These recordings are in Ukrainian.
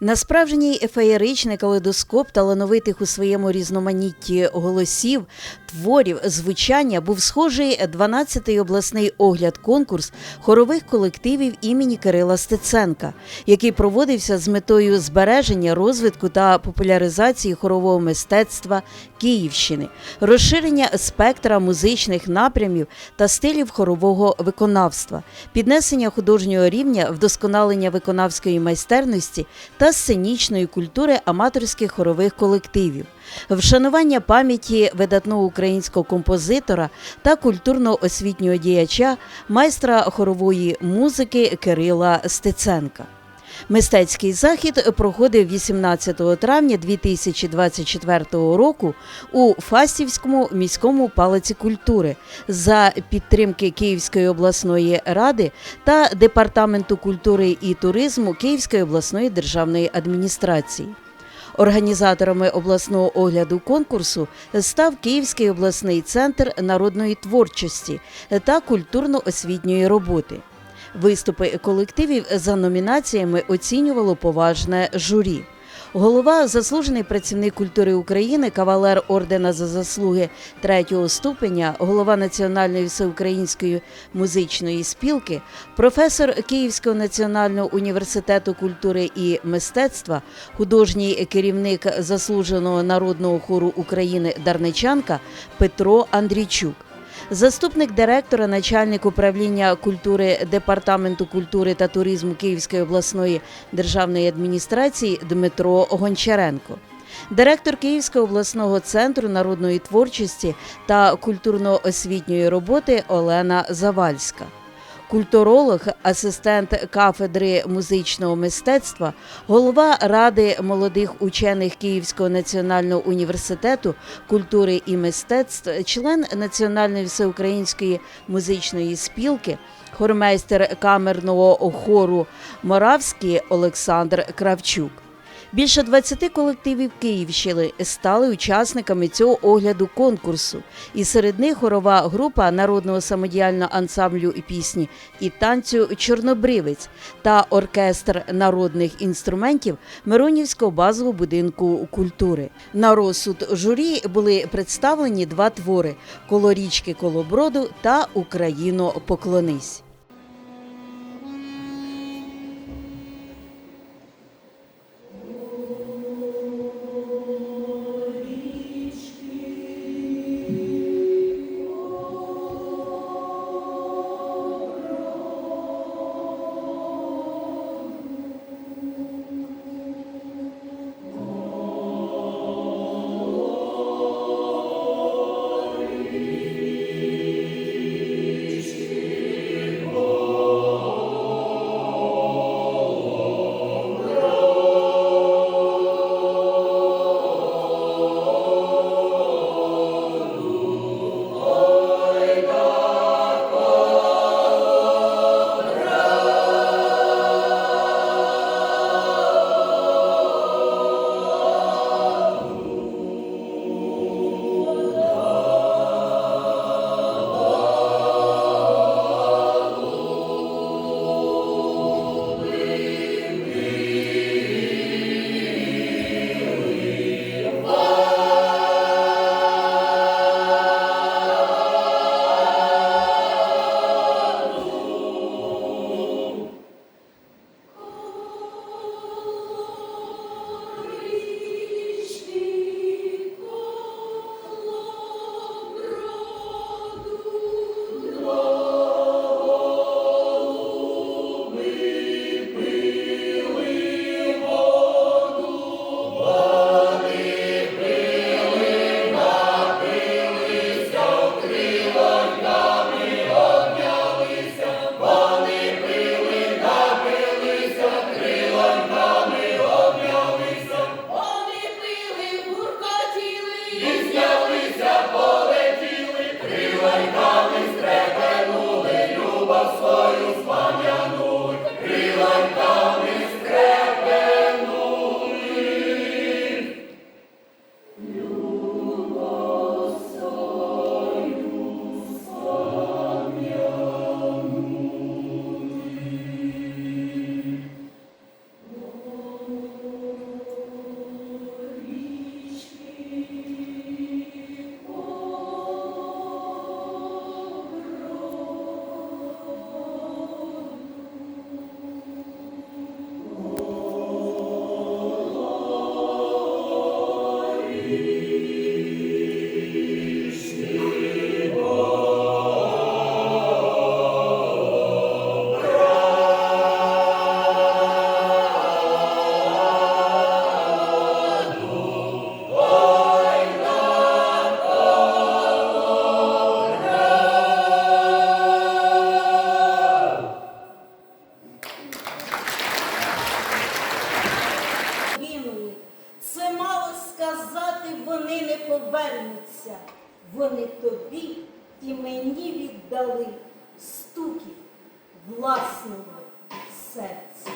На справжній ефеєричний калейдоскоп талановитих у своєму різноманітті голосів, творів, звучання був схожий 12-й обласний огляд конкурс хорових колективів імені Кирила Стеценка, який проводився з метою збереження, розвитку та популяризації хорового мистецтва Київщини, розширення спектра музичних напрямів та стилів хорового виконавства, піднесення художнього рівня, вдосконалення виконавської майстерності та сценічної культури аматорських хорових колективів, вшанування пам'яті видатного українського композитора та культурно-освітнього діяча, майстра хорової музики Кирила Стеценка. Мистецький захід проходив 18 травня 2024 року у Фастівському міському палаці культури за підтримки Київської обласної ради та департаменту культури і туризму Київської обласної державної адміністрації. Організаторами обласного огляду конкурсу став Київський обласний центр народної творчості та культурно-освітньої роботи. Виступи колективів за номінаціями оцінювало поважне журі. Голова, заслужений працівник культури України, кавалер ордена за заслуги третього ступеня, голова Національної всеукраїнської музичної спілки, професор Київського національного університету культури і мистецтва, художній керівник заслуженого народного хору України Дарничанка Петро Андрійчук. Заступник директора, начальник управління культури департаменту культури та туризму Київської обласної державної адміністрації Дмитро Гончаренко. Директор Київського обласного центру народної творчості та культурно-освітньої роботи Олена Завальська. Культуролог, асистент кафедри музичного мистецтва, голова Ради молодих учених Київського національного університету культури і мистецтв, член Національної всеукраїнської музичної спілки, хормейстер камерного хору Моравський Олександр Кравчук. Більше 20 колективів Київщини стали учасниками цього огляду конкурсу, і серед них хорова група народного самодіяльного ансамблю і пісні і танцю Чорнобривець та оркестр народних інструментів Миронівського базового будинку культури. На розсуд журі були представлені два твори: коло річки Колоброду та Україно поклонись. повернуться, вони тобі і мені віддали стуків власного серця.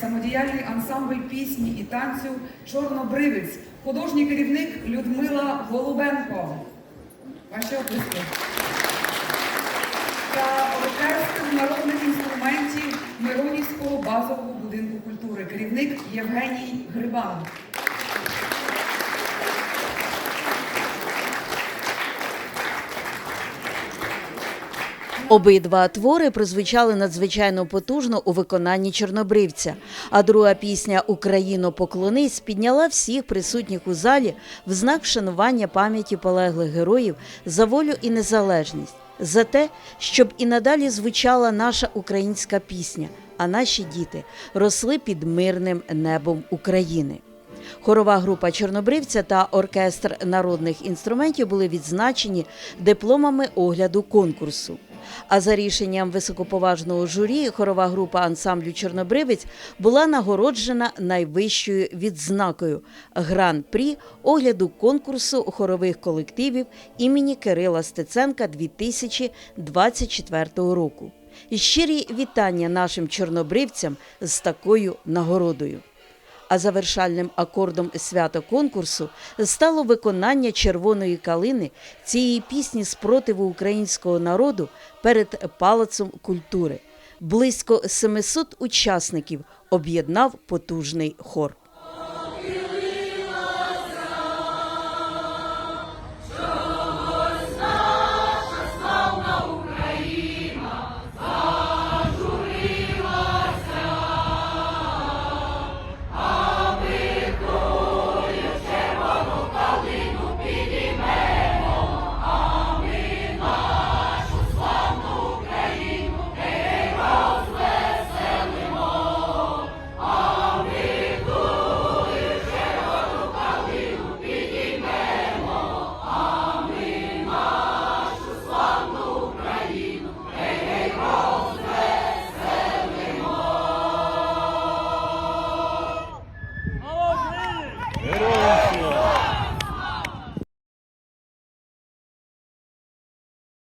Самодіяльний ансамбль пісні і танцю Чорнобривець, художній керівник Людмила Голубенко. Ваші оплески. Та оркестр народних інструментів Миронівського базового будинку культури, керівник Євгеній Грибан. Обидва твори прозвучали надзвичайно потужно у виконанні чорнобривця. А друга пісня Україно поклонись підняла всіх присутніх у залі в знак вшанування пам'яті полеглих героїв за волю і незалежність, за те, щоб і надалі звучала наша українська пісня, а наші діти росли під мирним небом України. Хорова група Чорнобривця та оркестр народних інструментів були відзначені дипломами огляду конкурсу. А за рішенням високоповажного журі, хорова група ансамблю Чорнобривець була нагороджена найвищою відзнакою гран-прі огляду конкурсу хорових колективів імені Кирила Стеценка 2024 року. Щирі вітання нашим чорнобривцям з такою нагородою. А завершальним акордом свята конкурсу стало виконання червоної калини цієї пісні спротиву українського народу перед палацом культури. Близько 700 учасників об'єднав потужний хор.